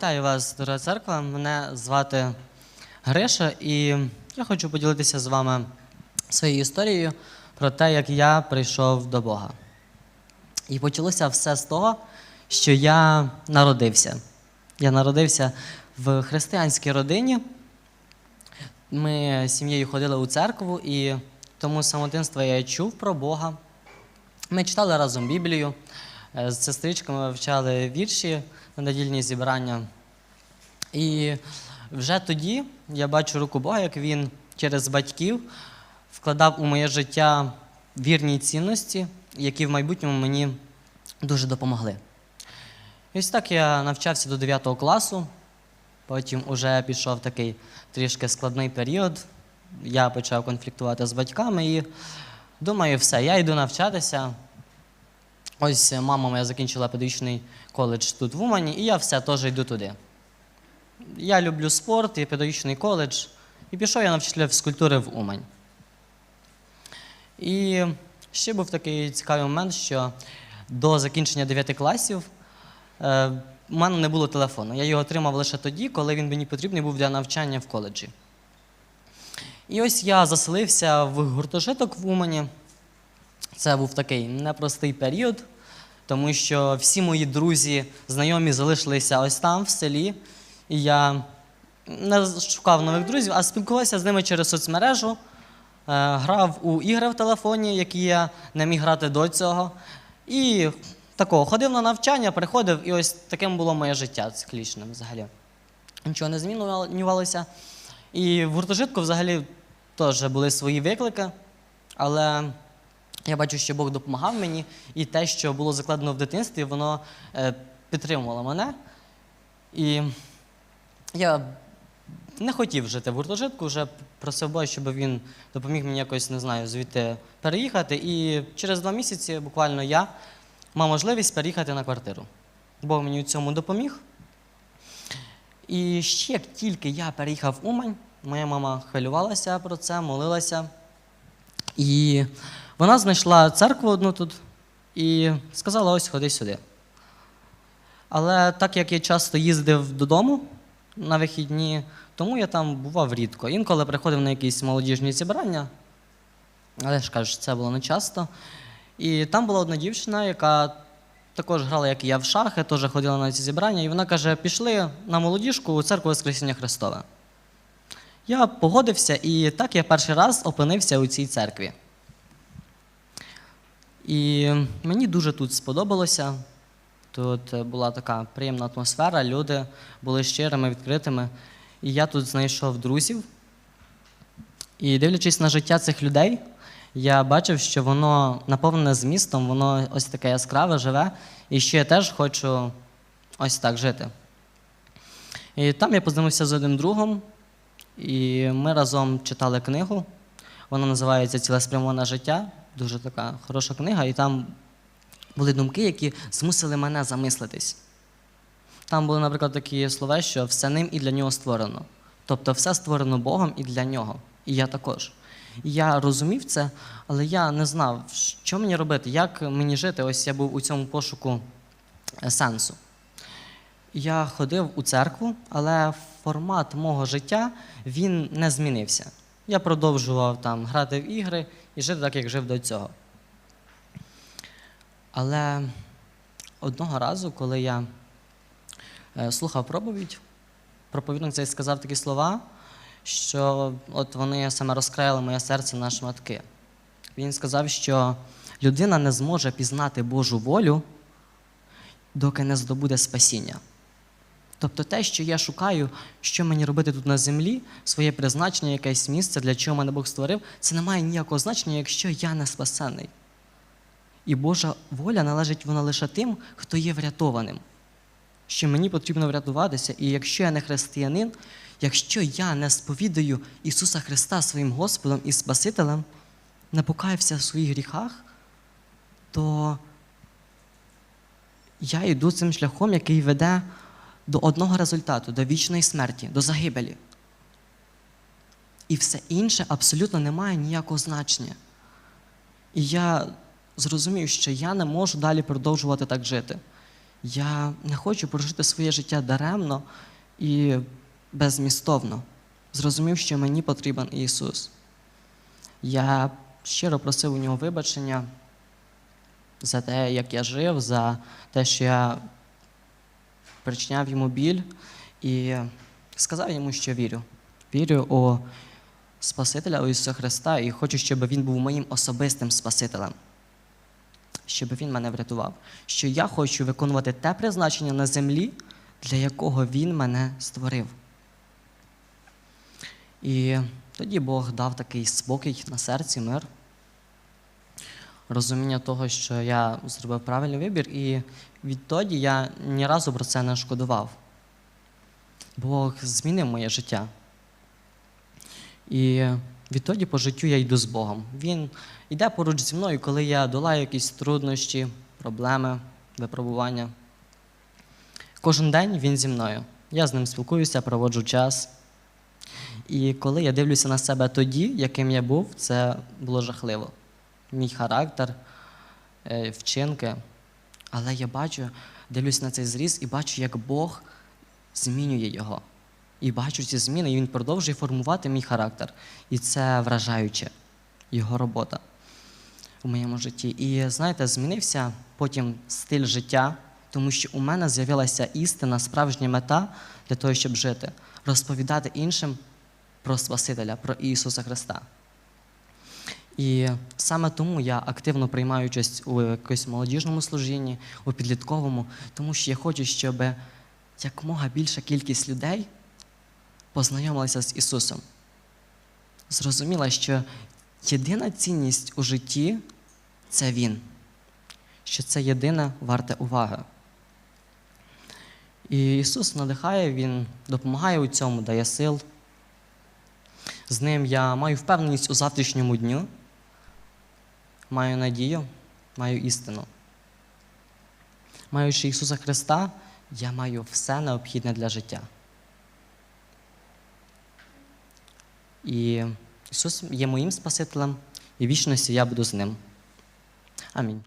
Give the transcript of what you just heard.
Вітаю вас, дорога церква. Мене звати Гриша, і я хочу поділитися з вами своєю історією про те, як я прийшов до Бога. І почалося все з того, що я народився. Я народився в християнській родині. Ми з сім'єю ходили у церкву, і тому самого я чув про Бога. Ми читали разом Біблію, з сестричками вивчали вірші на недільні зібрання. І вже тоді я бачу руку Бога, як він через батьків вкладав у моє життя вірні цінності, які в майбутньому мені дуже допомогли. І ось так я навчався до 9 класу, потім уже пішов такий трішки складний період. Я почав конфліктувати з батьками і думаю, все, я йду навчатися. Ось мама моя закінчила педагогічний коледж тут в Умані, і я все теж йду туди. Я люблю спорт і педагогічний коледж, і пішов я на вчителя фізкультури в Умань. І ще був такий цікавий момент, що до закінчення 9 класів е, у мене не було телефону. Я його отримав лише тоді, коли він мені потрібний був для навчання в коледжі. І ось я заселився в гуртожиток в Умані. Це був такий непростий період, тому що всі мої друзі, знайомі залишилися ось там, в селі. І я не шукав нових друзів, а спілкувався з ними через соцмережу, е, грав у ігри в телефоні, які я не міг грати до цього. І такого ходив на навчання, приходив, і ось таким було моє життя циклічним взагалі. Нічого не змінювалося. І в гуртожитку взагалі теж були свої виклики, але я бачу, що Бог допомагав мені, і те, що було закладено в дитинстві, воно е, підтримувало мене. І я не хотів жити в гуртожитку, вже просив Бога, щоб він допоміг мені якось, не знаю, звідти переїхати. І через два місяці буквально я мав можливість переїхати на квартиру. Бог мені у цьому допоміг. І ще тільки я переїхав в Умань, моя мама хвилювалася про це, молилася. І вона знайшла церкву одну тут і сказала: ось ходи сюди. Але так як я часто їздив додому на вихідні, тому я там бував рідко. Інколи приходив на якісь молодіжні зібрання, але ж кажу, це було не часто. І там була одна дівчина, яка також грала, як і я в шахи, теж ходила на ці зібрання, і вона каже: пішли на молодіжку у церкву Воскресіння Христове. Я погодився, і так я перший раз опинився у цій церкві. І мені дуже тут сподобалося. Тут була така приємна атмосфера, люди були щирими, відкритими. І я тут знайшов друзів. І дивлячись на життя цих людей, я бачив, що воно наповнене змістом, воно ось таке яскраве, живе, і що я теж хочу ось так жити. І там я познайомився з одним другом, і ми разом читали книгу. Вона називається Цілеспрямоване життя. Дуже така хороша книга, і там були думки, які змусили мене замислитись. Там були, наприклад, такі слова, що все ним і для нього створено. Тобто все створено Богом і для нього. І я також. І я розумів це, але я не знав, що мені робити, як мені жити. Ось я був у цьому пошуку е, сенсу. Я ходив у церкву, але формат мого життя він не змінився. Я продовжував там грати в ігри і жити так, як жив до цього. Але одного разу, коли я е, слухав проповідь, проповідник цей сказав такі слова, що от вони саме розкраїли моє серце на шматки. Він сказав, що людина не зможе пізнати Божу волю, доки не здобуде спасіння. Тобто те, що я шукаю, що мені робити тут на землі, своє призначення, якесь місце, для чого мене Бог створив, це не має ніякого значення, якщо я не спасений. І Божа воля належить вона лише тим, хто є врятованим. Що мені потрібно врятуватися, і якщо я не християнин, якщо я не сповідаю Ісуса Христа своїм Господом і Спасителем, не покаявся в своїх гріхах, то я йду цим шляхом, який веде до одного результату, до вічної смерті, до загибелі. І все інше абсолютно не має ніякого значення. І я зрозумів, що я не можу далі продовжувати так жити. Я не хочу прожити своє життя даремно і безмістовно. Зрозумів, що мені потрібен Ісус. Я щиро просив у нього вибачення за те, як я жив, за те, що я причиняв йому біль, і сказав йому, що вірю. Вірю у Спасителя у Ісуса Христа і хочу, щоб Він був моїм особистим Спасителем, щоб Він мене врятував. Що я хочу виконувати те призначення на землі, для якого Він мене створив. І тоді Бог дав такий спокій на серці, мир, розуміння того, що я зробив правильний вибір, і відтоді я ні разу про це не шкодував. Бог змінив моє життя. І відтоді по життю я йду з Богом. Він йде поруч зі мною, коли я долаю якісь труднощі, проблеми, випробування. Кожен день він зі мною. Я з ним спілкуюся, проводжу час. І коли я дивлюся на себе тоді, яким я був, це було жахливо. Мій характер, е, вчинки. Але я бачу, дивлюся на цей зріз і бачу, як Бог змінює його. І бачу ці зміни, і він продовжує формувати мій характер. І це вражаюче, його робота у моєму житті. І знаєте, змінився потім стиль життя, тому що у мене з'явилася істина, справжня мета для того, щоб жити, розповідати іншим про Спасителя, про Ісуса Христа. І саме тому я активно приймаю участь у якомусь молодіжному служінні, у підлітковому, тому що я хочу, щоб якомога більша кількість людей познайомилася з Ісусом. Зрозуміла, що єдина цінність у житті це Він, що це єдине варте уваги. І Ісус надихає, Він допомагає у цьому, дає сил. З ним я маю впевненість у завтрашньому дню, маю надію, маю істину. Маючи Ісуса Христа, я маю все необхідне для життя. І Ісус є моїм Спасителем, і вічності я буду з ним. Амінь.